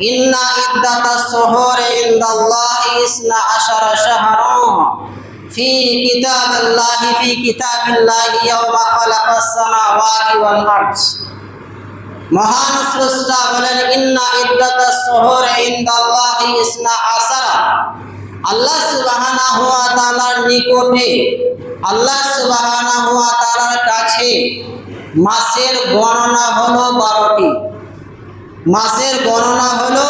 إن عدة الشهور عند الله اثنا عشر شهرا في كتاب الله في كتاب الله يوم خلق السماوات والأرض মহান স্রষ্টা বলেন ইন্না ইদ্দাতা শহর ইনদাল্লাহ ইসনা আসারা আল্লাহ সুবহানাহু ওয়া তাআলার নিকটে আল্লাহ সুবহানাহু ওয়া তাআলার কাছে মাসের গণনা হলো বারোটি মাসের গণনা হলো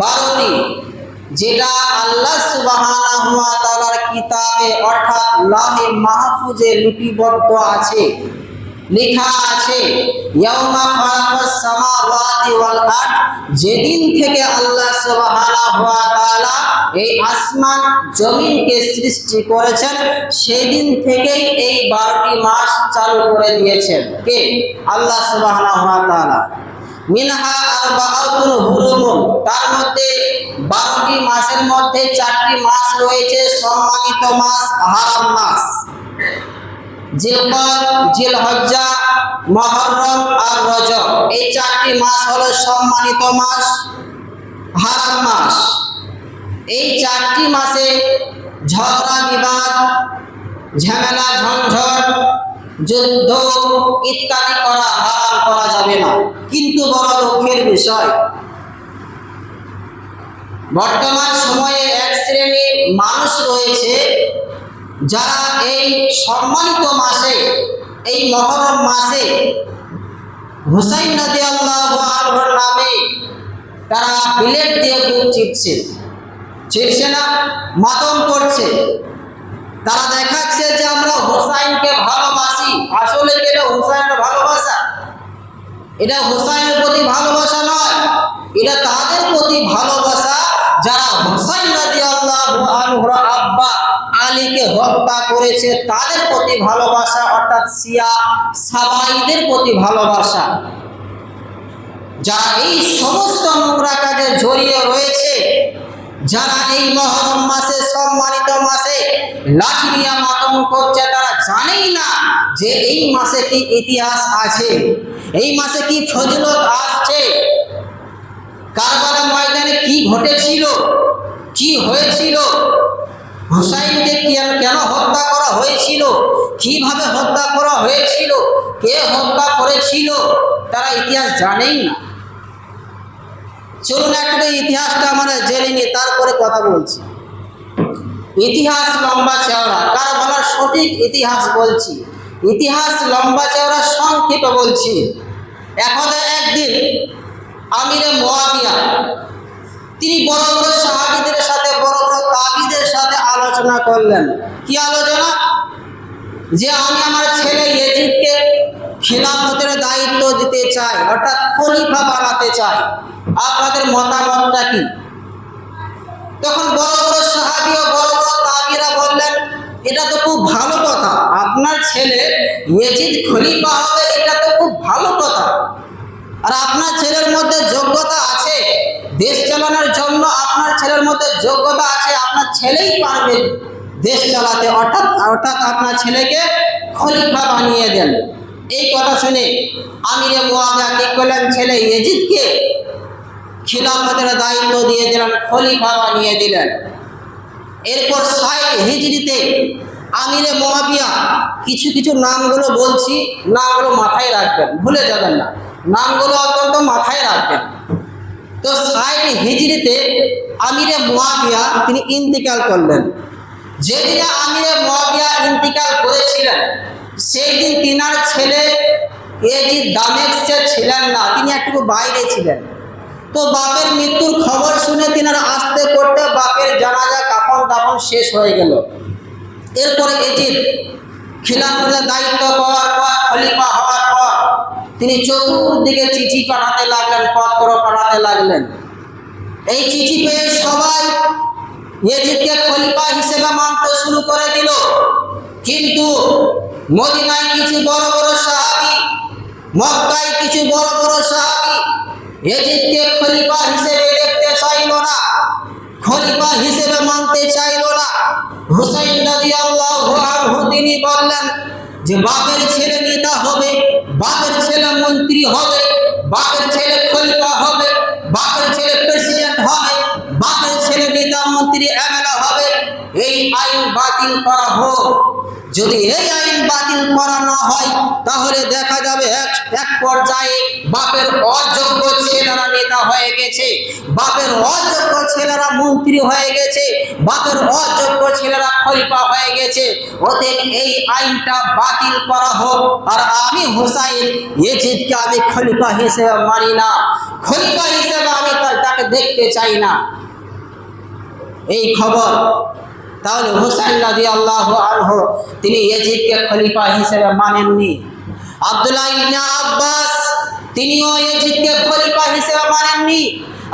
বারোটি, যেটা আল্লাহ তাআলার কিতাবে অর্থাৎ লাহে মাহফুজে লিপিবদ্ধ আছে। লেখা আছে যেদিন থেকে আল্লাহ এই আসমান জমিনকে সৃষ্টি করেছেন, সেদিন থেকেই এই 12টি মাস চালু করে দিয়েছেন। কে? আল্লাহ তাআলা। মিনহা আরবাআতুন হুরুমুন। তার মধ্যে 12টি মাসের মধ্যে চারটি মাস রয়েছে, সম্মানিত মাস, হারাম মাস। জিলকদ, জিলহজ্জা, মহরম আর রজব, এই চারটি মাস হলো সম্মানিত মাস, হারাম মাস। এই চারটি মাসে ঝগড়া বিবাদ, ঝামেলা, ঝঞ্ঝট যুদ্ধ ইত্যাদি করা হারাম করা যাবে না। কিন্তু বড় দুঃখের বিষয়, বর্তমান সময়ে এক শ্রেণির মানুষ রয়েছে যারা এই সম্মানিত মাসে, এই মহরম মাসে হুসাইন নদী আল্লাহ নামে তারা বিলেট দিয়ে বুক চিপছে চিপছে না মাতম করছে। তারা দেখাচ্ছে যে আমরা হুসাইনকে ভালোবাসি। আসলে কি এটা হুসাইনের ভালোবাসা? এটা হুসাইনের প্রতি ভালোবাসা নয়, এটা তাদের প্রতি ভালোবাসা যারা হুসাইন রাজি আল্লাহ আব্বা আলীকে হত্যা করেছে, তাদের প্রতি ভালোবাসা, অর্থাৎ সিয়া সাবাইদের প্রতি ভালোবাসা। যারা এই সমস্ত নোংরা কাজে জড়িয়ে রয়েছে, যারা এই মহরম মাসে সম্মানিত নিয়ে মাতম করছে, তারা জানেই না যে এই মাসে কি ইতিহাস আছে। এই মাসে কি ফজলত আসছে? কারবালা ময়দানে কি ঘটেছিল? কি হয়েছিল? হুসাইনকে কেন হত্যা করা হয়েছিল? কীভাবে হত্যা করা হয়েছিল? কে হত্যা করেছিল? তারা ইতিহাস জানেই না। চলুন একটা ইতিহাসটা আমরা জেনে নিয়ে তারপরে কথা বলছি। ইতিহাস লম্বা চওড়া। কার বলার সঠিক ইতিহাস বলছি। ইতিহাস লম্বা চওড়া সংক্ষেপে বলছি। এখন একদিন আমিরে মোয়াবিয়া, তিনি বড় বড় সাহাবিদের সাথে, বড় বড় তাবিদের সাথে আলোচনা করলেন। কি আলোচনা? যে আমি আমার ছেলে ইয়েজিদকে খিলাফতের দায়িত্ব দিতে চাই, অর্থাৎ খলিফা বানাতে চাই। আপনাদের মতামতটা কি? তখন বড় বড় সাহাবি ও বড় বড় ছেলে ইয়েজিদ খলিফা হবে, এটা তো খুব ভালো কথা। আর আপনার ছেলের মধ্যে যোগ্যতা আছে, দেশ চালানোর জন্য আপনার ছেলের মধ্যে যোগ্যতা আছে, আপনার ছেলেই পারবে দেশ চালাতে। অর্থাৎ অর্থাৎ আপনার ছেলেকে খলিফা বানিয়ে দেন। এই কথা শুনে আমিরে মোয়াবিয়া কি করলেন? ছেলে ইয়েজিদকে খিলাফতের দায়িত্ব দিয়ে দিলেন, খলিফা বানিয়ে দিলেন। এরপর ষাট হিজড়িতে আমিরে মোয়াবিয়া কিছু কিছু নামগুলো বলছি, নামগুলো মাথায় রাখবেন, ভুলে যাবেন না। নামগুলো অত্যন্ত মাথায় রাখবেন। তো ষাট হিজড়িতে আমিরে মোয়াবিয়া তিনি ইন্তিকাল করলেন। যেদিনে আমিরে মোয়াবিয়া ইন্তিকাল করেছিলেন সেই দিন তিনার ছেলে এজি দামেক্সে ছিলেন না, তিনি একটু বাইরে ছিলেন। তো বাপের মৃত্যুর খবর শুনে তিনারা আসতে করতে বাপের জানাজা কাপন দাপন শেষ হয়ে গেল। এরপরে এজিদ খিলাফতের দায়িত্ব পাওয়ার পর, খলিফা হওয়ার পর তিনি চতুর্দিকে চিঠি পাঠাতে লাগলেন, পত্র পাঠাতে লাগলেন। এই চিঠি পেয়ে সবাই ইয়েজিদকে খলিফা হিসেবে মানতে শুরু করে দিল। কিন্তু মদিনায় কিছু বড় বড় সাহাবি, মক্কায় কিছু বড় বড় সাহাবি ইয়েজিদকে খলিফা হিসেবে দেখতে চাইল না। খলিফা হিসেবে মানতে চাইল না। হুসাইন রাদিয়াল্লাহু আনহু তিনি বললেন, যে বাপের ছেলে নেতা হবে, বাপের ছেলে মন্ত্রী হবে, বাপের ছেলে খলিফা হবে, বাপের ছেলে প্রেসিডেন্ট হবে, বাপের ছেলে নেতা মন্ত্রী এমএলএ হবে, এই আইন বাতিল করা হোক। যদি এই আইন বাতিল করা না হয়, তাহলে দেখা যাবে এক পর্যায়ে বাপের অযোগ্য ছেলেরা নেতা হয়ে গেছে, বাপের অযোগ্য ছেলেরা মন্ত্রী হয়ে গেছে, বাপের অযোগ্য ছেলেরা খলিফা হয়ে গেছে। অতএব এই আইনটা বাতিল করা হোক, আর আমি হুসাইন এজিদকে আমি খলিফা হিসেবে মানি না। খলিফা হিসেবে আমি তাকে দেখতে চাই না। এই খবর তাহলে হুসাইন রাজি আল্লাহ আনহ, তিনি ইয়াজিদকে খলিফা হিসেবে মানেননি। আবদুল্লাহ ইবনে আব্বাস, তিনিও ইয়াজিদকে খলিফা হিসেবে মানেননি।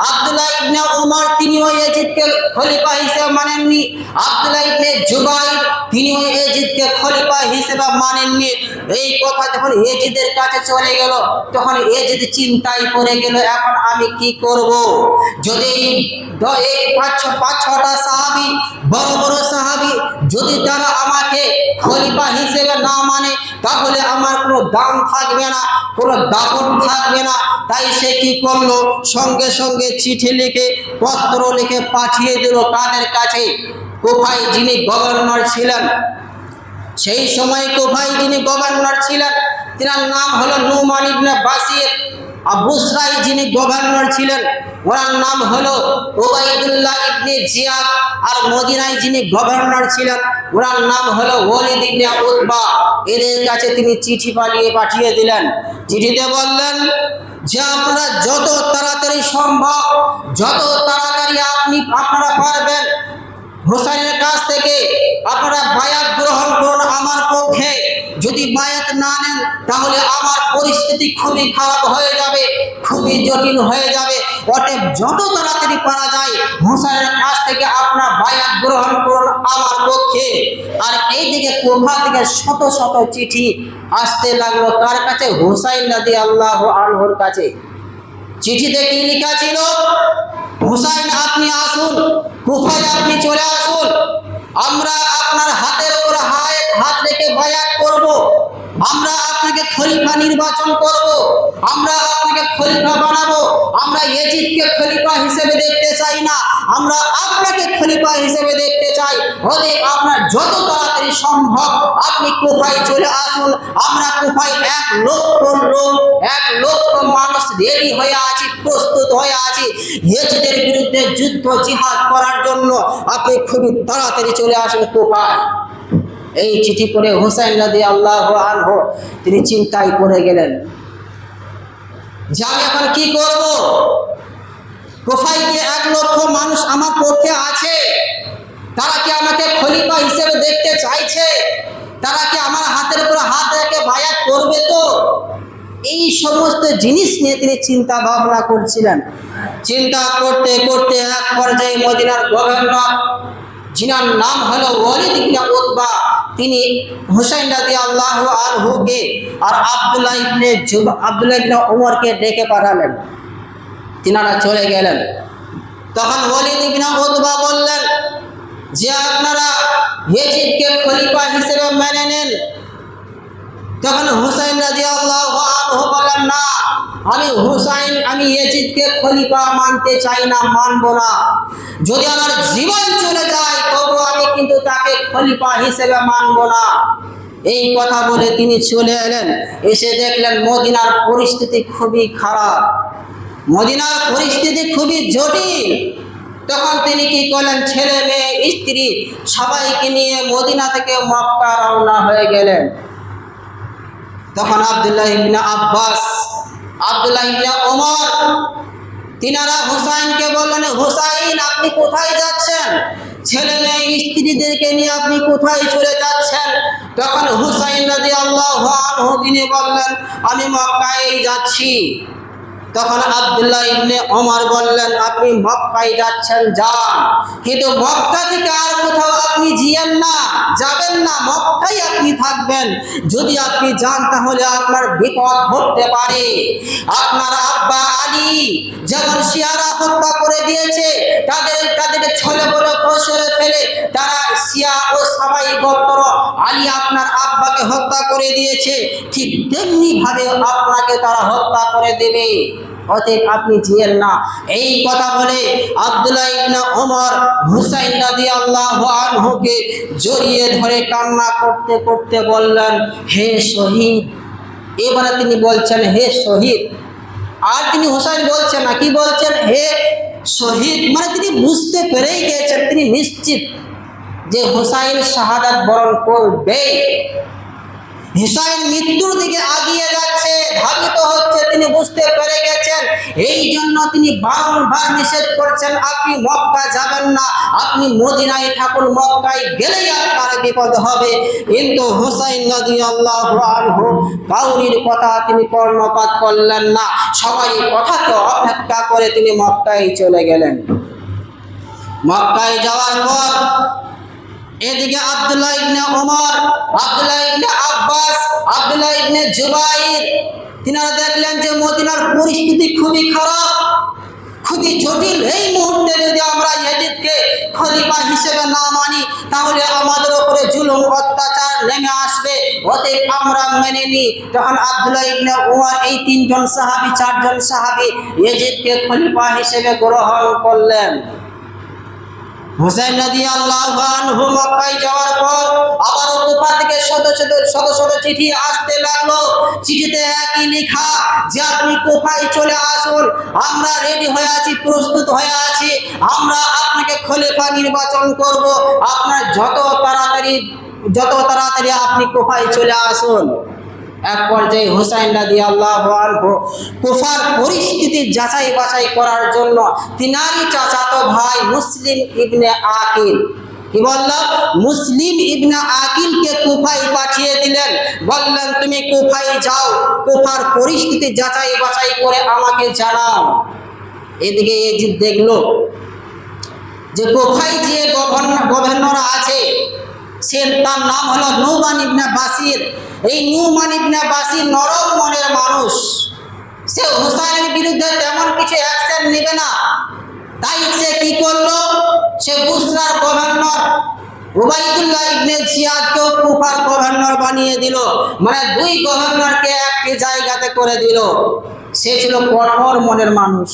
আব্দুল্লাহ ইবনে উমর তিনিও ইয়াজিদকে খলিফা হিসেবে মানেননি। আব্দুল্লাহ ইবনে জুবাইর তিনিও ইয়াজিদকে খলিফা হিসেবে মানেননি। এই কথা যখন ইয়াজিদের কাছে চলে গেল, তখন ইয়াজিদ চিন্তায় পড়ে গেল, এখন আমি কি করব? যদি এই পাঁচ পাঁচ, ছটা সাহাবি, বড় বড় সাহাবি যদি তারা আমাকে খলিফা হিসেবে না মানে তাহলে আমার কোনো দাম থাকবে না। কোনো দাপট থাকবে না। তাই সে কি করল? সঙ্গে সঙ্গে চিঠি লিখে, পত্র লিখে পাঠিয়ে দিল কাদের কাছে। কোথায় যিনি গভর্নর ছিলেন, সেই সময় কোফায় যিনি গভর্নর ছিলেন, তিনার নাম হলো নুমান ইবনে বাসির। আর বুসরাই যিনি গভর্নর ছিলেন ওনার নাম হলো ওবাইদুল্লাহ ইবনে জিয়াদ আর মদিনায় যিনি গভর্নর ছিলেন, ওনার নাম হলো ওয়ালিদ ইবনে উতবা। এদের কাছে তিনি চিঠি পাঠিয়ে পাঠিয়ে দিলেন। চিঠিতে বললেন, যে আপনারা যত তাড়াতাড়ি সম্ভব, যত তাড়াতাড়ি আপনি আপনারা পারবেন, হোসাইনের কাছ থেকে আপনারা বায়াত গ্রহণ করুন, আমার যদি বায়াত না নেন, তাহলে আমার পরিস্থিতি খুবই খারাপ হয়ে যাবে, খুবই জটিল হয়ে যাবে। অতএব যত তাড়াতাড়ি পারা যায় হোসাইনের কাছ থেকে আপনারা বায়াত গ্রহণ করুন আমার পক্ষে। আর এইদিকে কোভা থেকে শত শত চিঠি আসতে লাগল কার কাছে? হোসাইন নদী আল্লাহ আনহর কাছে। চিঠিতে কি লেখা ছিল? হুসাইন, আপনি আসুন। কুফায় আপনি চলে আসুন। আমরা আপনার হাতের উপর হাত হাত রেখে বায়াত করব। আমরা আপনাকে খলিফা নির্বাচন করব। আমরা আপনাকে খলিফা বানাবো। আমরা এজিদকে খলিফা হিসেবে দেখতে চাই না। আমরা আপনাকে খলিফা হিসেবে দেখতে চাই। হলে আপনার যত তাড়াতাড়ি সম্ভব, আপনি কোফায় চলে আসুন। আমরা কোফায় এক লক্ষ লোক, এক লক্ষ মানুষ রেডি হয়ে আছি, প্রস্তুত হয়ে আছি ইয়েজিদের বিরুদ্ধে যুদ্ধ জিহাদ করার জন্য। আপনি খুবই তাড়াতাড়ি চলে আসুন কোফায় এই চিঠি পড়ে হোসেন নদী আল্লাহ আনহ, তিনি চিন্তায় পড়ে গেলেন। যে এখন কি করব? কোফায় কি এক লক্ষ মানুষ আমার পক্ষে আছে। তারা কি আমাকে খলিফা হিসেবে দেখতে চাইছে? তারা কি আমার হাতের উপর হাত রেখে বায়াত করবে তো? এই সমস্ত জিনিস নিয়ে তিনি চিন্তা ভাবনা করছিলেন। চিন্তা করতে করতে এক পর্যায়ে মদিনার গভর্নর যিনার নাম হলো ওয়ালিদ ইবনে উতবা। তিনি হুসাইন রাজি আল্লাহ আনহুকে আর আবদুল্লাহ ইবনে আব্দুল্লাহ ইবনে ওমরকে ডেকে পাঠালেন। তিনারা চলে গেলেন। তখন ওয়ালিদ ইবনে উতবা বললেন, যে আপনারা ইয়েজিদকে খলিফা হিসেবে মেনে নেন তখন হুসাইন রাজি আল্লাহ বলেন, না, আমি হুসাইন, আমি ইয়েজিদকে খলিফা মানতে চাই না, মানবো না। যদি আমার জীবন চলে যায় তবু আমি কিন্তু তাকে খলিফা হিসেবে মানবো না। এই কথা বলে তিনি চলে এলেন। এসে দেখলেন মদিনার পরিস্থিতি খুবই খারাপ। মদিনার পরিস্থিতি খুবই জটিল। তখন তিনি কি করলেন? ছেলে মেয়ে, স্ত্রী সবাইকে নিয়ে মদিনা থেকে মক্কা রওনা হয়ে গেলেন। তখন আবদুল্লাহ ইবনা আব্বাস, আবদুল্লাহ ইবনা ওমর, তিনারা হুসাইনকে বললেন, হুসাইন, আপনি কোথায় যাচ্ছেন? ছেলে মেয়ে, স্ত্রীদেরকে নিয়ে আপনি কোথায় চলে যাচ্ছেন? তখন হুসাইন রাজি আল্লাহ তিনি বললেন, আমি মক্কায় যাচ্ছি। তখন আবদুল্লাহ ইবনে ওমর বললেন, আপনি মক্কায় যাচ্ছেন, যান। কিন্তু মক্কা থেকে আর কোথাও আপনি জিয়েন না, যাবেন না, মক্কায় আপনি থাকবেন। যদি আপনি যান, তাহলে আপনার বিপদ ঘটতে পারে। আপনার আব্বা আলী যখন শিয়ারা হত্যা করে দিয়েছে, তাদের তাদের ছলে বলে কৌশলে ফেলে তারা শিয়া ও সাবাই গোত্র আলী আপনার আব্বাকে হত্যা করে দিয়েছে। ঠিক তেমনি ভাবে আপনাকে তারা হত্যা করে দেবে। অতএব আপনি জিয়েন না। এই কথা বলে আব্দুল্লাহ ইবনে ওমর হুসাইন রাদিয়াল্লাহু আনহুকে জড়িয়ে ধরে কান্না করতে করতে বললেন, হে শহীদ। এবারে তিনি বলছেন, হে শহীদ। আর তিনি হোসাইন বলছেন না কি বলছেন? হে শহীদ। মানে তিনি বুঝতে পেরেই গিয়েছেন, তিনি নিশ্চিত যে হোসাইন শাহাদাত বরণ করবে হুসাইন মৃত্যুর দিকে আগিয়ে যাচ্ছে, ধাবিত হচ্ছে, তিনি বুঝতে পেরে গেছেন, এই জন্য তিনি বারংবার নিষেধ করছেন, আপনি মক্কা যাবেন না, আপনি মদিনায় ঠাকুর মক্কায় গেলেই আপনার বিপদ হবে। কিন্তু হুসাইন নদী আল্লাহ কাউরির কথা তিনি কর্ণপাত করলেন না সবাই কথাকে অপেক্ষা করে তিনি মক্কায় চলে গেলেন। মক্কায় যাওয়ার পর এদিকে আব্দুল্লাহ ইবনে ওমর, আব্দুল্লাহ ইবনে আব্বাস, আব্দুল্লাহ ইবনে জুবাইর, তিনারা দেখলেন যে মদিনার পরিস্থিতি খুবই খারাপ, খুবই জটিল। এই মুহূর্তে যদি আমরা ইয়াজিদকে খলিফা হিসেবে না মানি, তাহলে আমাদের উপরে জুলুম, অত্যাচার নেমে আসবে। অতএব আমরা মেনে নিই। তখন আব্দুল্লাহ ইবনে ওমর এই তিনজন সাহাবী, চারজন সাহাবী ইয়াজিদকে খলিফা হিসেবে গ্রহণ করলেন। হুসাইন নদী আল্লাহ মক্কায় যাওয়ার পর আবার কুফা থেকে শত শত শত শত চিঠি আসতে লাগল। চিঠিতে একই লেখা, যে আপনি কুফায় চলে আসুন, আমরা রেডি হয়ে আছি, প্রস্তুত হয়ে আছি, আমরা আপনাকে খলিফা নির্বাচন করব। আপনার যত তাড়াতাড়ি যত তাড়াতাড়ি আপনি কুফায় চলে আসুন। এক পর্যায়ে হুসাইন রাদি আল্লাহ কুফার পরিস্থিতি যাচাই বাছাই করার জন্য তিনারই চাচাতো ভাই মুসলিম ইবনে আকিল। কি বললাম মুসলিম ইবনে আকিলকে কুফায় পাঠিয়ে দিলেন। বললেন, তুমি কুফায় যাও, কুফার পরিস্থিতি যাচাই বাছাই করে আমাকে জানাও। এদিকে এজিদ দেখল যে কোফাই যে গভর্নর গভর্নর আছে, সে তার নাম হলো নৌমান ইবনা বাসির। এই নৌমান ইবনা বাসি নরম মনের মানুষ। সে হুসাইনের বিরুদ্ধে তেমন কিছু অ্যাকশন নেবে না। তাই সে কি করল? সে বুসরার গভর্নর উবাইদুল্লাহ ইবনে জিয়াদকেও কুফার গভর্নর বানিয়ে দিল। মানে দুই গভর্নরকে একটি জায়গাতে করে দিল। সে ছিল কঠোর মনের মানুষ।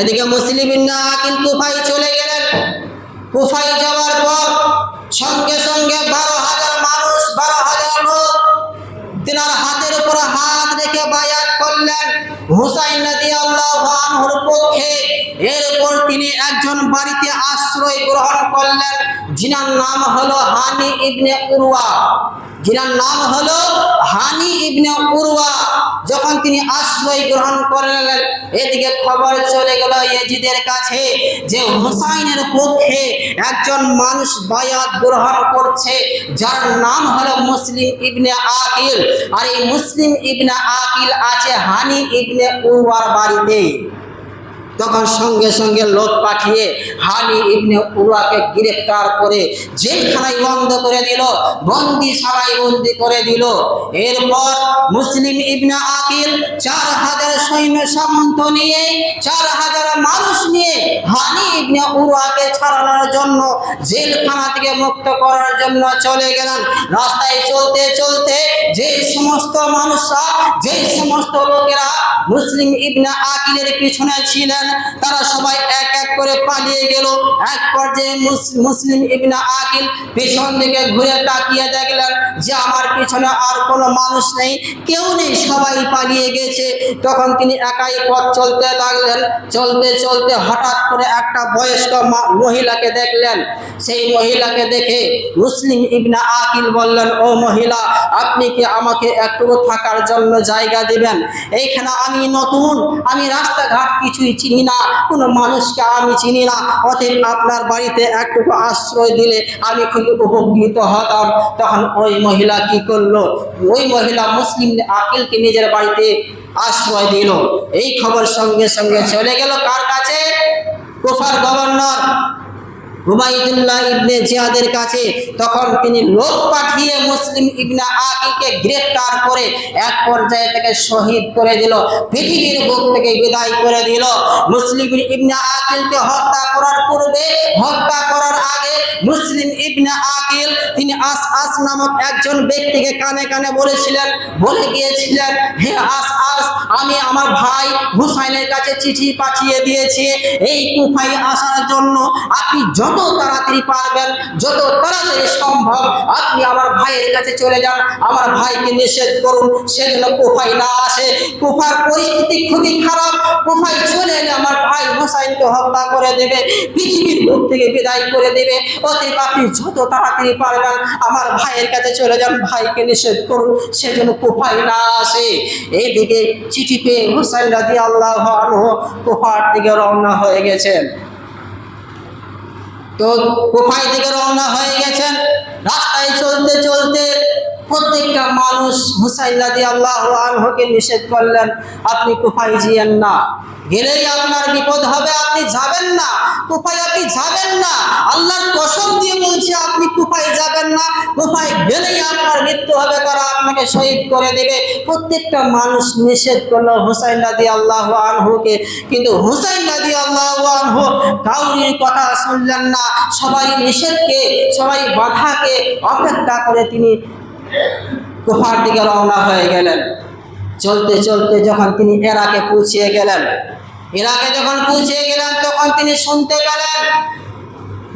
এদিকে মুসলিম আকিল কুফাই চলে গেলেন। কুফাই যাওয়ার পর সঙ্গে সঙ্গে বারো তিনার হাতের উপর হাত রেখে বায়াত করলেন। হুসাইন নদী আল্লাহ পক্ষে এরপর তিনি একজন বাড়িতে আশ্রয় গ্রহণ করলেন। যিনার নাম হলো হানি ইবনে উরওয়া। যিনার নাম হলো হানি ইবনে উরওয়া। যখন তিনি আশ্রয় গ্রহণ করলেন, এদিকে খবর চলে গেল এজিদের কাছে যে হুসাইনের পক্ষে একজন মানুষ বায়াত গ্রহণ করছে, যার নাম হলো মুসলিম ইবনে আকিল। আর এই মুসলিম ইবনে আকিল আছে হানি ইবনে উমার বাড়িতে। তখন সঙ্গে সঙ্গে লোক পাঠিয়ে হানি ইবনে উরওয়াকে গ্রেফতার করে জেলখানায় বন্ধ করে দিল, বন্দি সবাই বন্দি করে দিল। এরপর মুসলিম ইবনে আকিল চার হাজার সৈন্য সামন্ত নিয়ে, চার হাজার মানুষ নিয়ে হানি ইবনে উরওয়াকে ছাড়ানোর জন্য জেলখানা থেকে মুক্ত করার জন্য চলে গেলেন। রাস্তায় চলতে চলতে যে সমস্ত মানুষরা, যে সমস্ত লোকেরা মুসলিম ইবনে আকিলের পিছনে ছিলেন তারা সবাই এক এক করে পালিয়ে গেল। এক পর্যায়ে মুস- মুসলিম ইবনা আকিল পেছন দিকে ঘুরে তাকিয়ে দেখলেন যে আমার পিছনে আর কোনো মানুষ নেই, কেউ নেই, সবাই পালিয়ে গেছে। তখন তিনি একাই পথ চলতে লাগলেন। চলতে চলতে হঠাৎ করে একটা বয়স্ক মহিলাকে দেখলেন। সেই মহিলাকে দেখে মুসলিম ইবনা আকিল বললেন, ও মহিলা, আপনি কি আমাকে একটু থাকার জন্য জায়গা দিবেন? এইখানে আমি নতুন, আমি রাস্তাঘাট কিছুই চিনি না, কোনো মানুষকে আমি চিনি না। অতএব আপনার বাড়িতে একটুকু আশ্রয় দিলে আমি খুবই উপকৃত হতাম। তখন ওই মহিলা কি করল? ওই মহিলা মুসলিম আকিলকে নিজের বাড়িতে আশ্রয় দিল। এই খবর সঙ্গে সঙ্গে চলে গেল কার কাছে? কুফার গভর্নর। হুমায়ুদুল্লাহ ইবনে জিয়াদের কাছে তখন তিনি লোক পাঠিয়ে মুসলিম ইবনে আকিকে গ্রেফতার করে এক পর্যায়ে থেকে শহীদ করে দিল, পৃথিবীর বুক থেকে বিদায় করে দিল। মুসলিম ইবনে আকিলকে হত্যা করার পূর্বে, হত্যা করার আগে মুসলিম ইবনে আকিল তিনি আস আস নামক একজন ব্যক্তিকে কানে কানে বলেছিলেন, বলে গিয়েছিলেন, হে আস আস, আমি আমার ভাই হুসাইনের কাছে চিঠি পাঠিয়ে দিয়েছি। এই কুফাই আসার জন্য আপনি যত তাড়াতাড়ি পারবেন, যত তাড়াতাড়ি সম্ভব আপনি আমার ভাইয়ের কাছে চলে যান। আমার ভাইকে নিষেধ করুন সে যেন কুফাই না আসে। কুফার পরিস্থিতি খুবই খারাপ। কুফাই চলে এলে আমার ভাই হুসাইনকে হত্যা করে দেবে, পৃথিবীর মুখ থেকে বিদায় করে দেবে। অতএব আপনি যত তাড়াতাড়ি পারবেন, আমার ভাইয়ের কাছে চলে যান, ভাইকে নিষেধ করুন সে যেন কুফাই না আসে। এইদিকে চিঠি পেয়ে হুসাইন রাজি আল্লাহ কুফার দিকে রওনা হয়ে গেছেন। তো কোফাই থেকে রওনা হয়ে গেছেন? রাস্তায় চলতে চলতে প্রত্যেকটা মানুষ হুসাইন রাজি আল্লাহ আনহকে নিষেধ করলেন, আপনি কোফাই জিয়েন না। গেলেই আপনার বিপদ হবে, আপনি যাবেন না। কোফাই আপনি যাবেন না। আল্লাহর কসম দিয়ে বলছি, আপনি কুফাই যাবেন না। কুফাই গেলেই আপনার মৃত্যু হবে, তারা আপনাকে শহীদ করে দেবে। প্রত্যেকটা মানুষ নিষেধ করল হুসাইন রাজি আল্লাহ আনহুকে। কিন্তু হুসাইন রাজি আল্লাহ আনহু কাউরির কথা শুনলেন না। সবাই নিষেধকে, সবাই বাধাকে অপেক্ষা করে তিনি কুফার দিকে রওনা হয়ে গেলেন। চলতে চলতে যখন তিনি এরাকে পৌঁছিয়ে গেলেন এরাকে যখন পৌঁছিয়ে গেলেন, তখন তিনি শুনতে পেলেন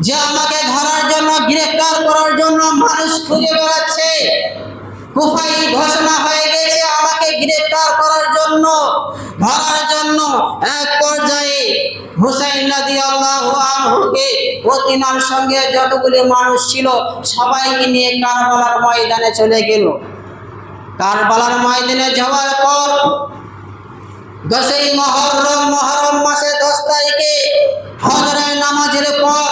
যে আমাকে ধরার জন্য গ্রেফতার করার জন্য মানুষ খুঁজে বেড়াচ্ছে। কুফাই ঘোষণা হয়ে গেছে, আমাকে গ্রেফতার করার জন্য ধরার জন্য এক পর্যায়ে হুসাইন নদী আল্লাহ আনহুকে ও সঙ্গে যতগুলি মানুষ ছিল, সবাইকে নিয়ে কারবালার ময়দানে চলে গেল। কারবালার ময়দানে যাওয়ার পর দশই মহরম মহরম মাসে দশ তারিখে ফজরের নামাজের পর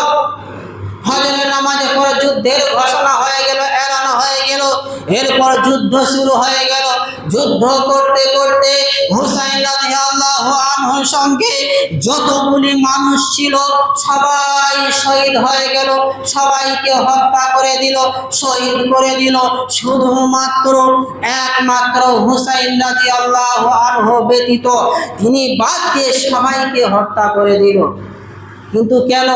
ফজরের নামাজের পর যুদ্ধের ঘোষণা হয়ে গেল, এলান হয়ে গেল। এরপর যুদ্ধ শুরু হয়ে গেল। যুদ্ধ করতে করতে হুসাইন আনহুর সঙ্গে যতগুলি মানুষ ছিল, সবাই শহীদ হয়ে গেল। সবাইকে হত্যা করে দিল, শহীদ করে দিল। শুধুমাত্র একমাত্র হুসাইন রাদিয়াল্লাহু আনহু ব্যতীত তিনি বাদ দিয়ে সবাইকে হত্যা করে দিল। কিন্তু কেন?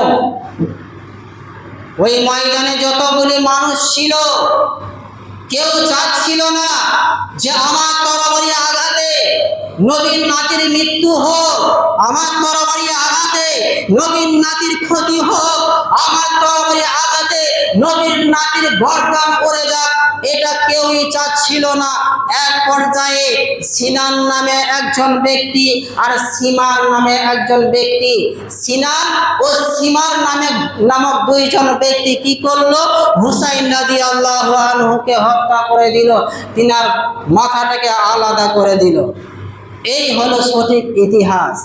ওই ময়দানে যতগুলি মানুষ ছিল কেউ চাচ্ছিল না যে আমার তরবারি আঘাতে নবীন নাতির মৃত্যু হোক, আমার তরবারি আঘাতে নবীন নাতির ক্ষতি হোক, আমার তরবারি নবীন নাতির গরদান করে যাক, এটা কেউই চাচ্ছিল না। এক পর্যায়ে সিনান নামে একজন ব্যক্তি আর সীমার নামে একজন ব্যক্তি। সিনান ও সীমার নামে নামক দুইজন ব্যক্তি কি করল? হুসাইন নদী আল্লাহ হত্যা করে দিল। তিনার মাথাটাকে আলাদা করে দিল। এই হলো সঠিক ইতিহাস।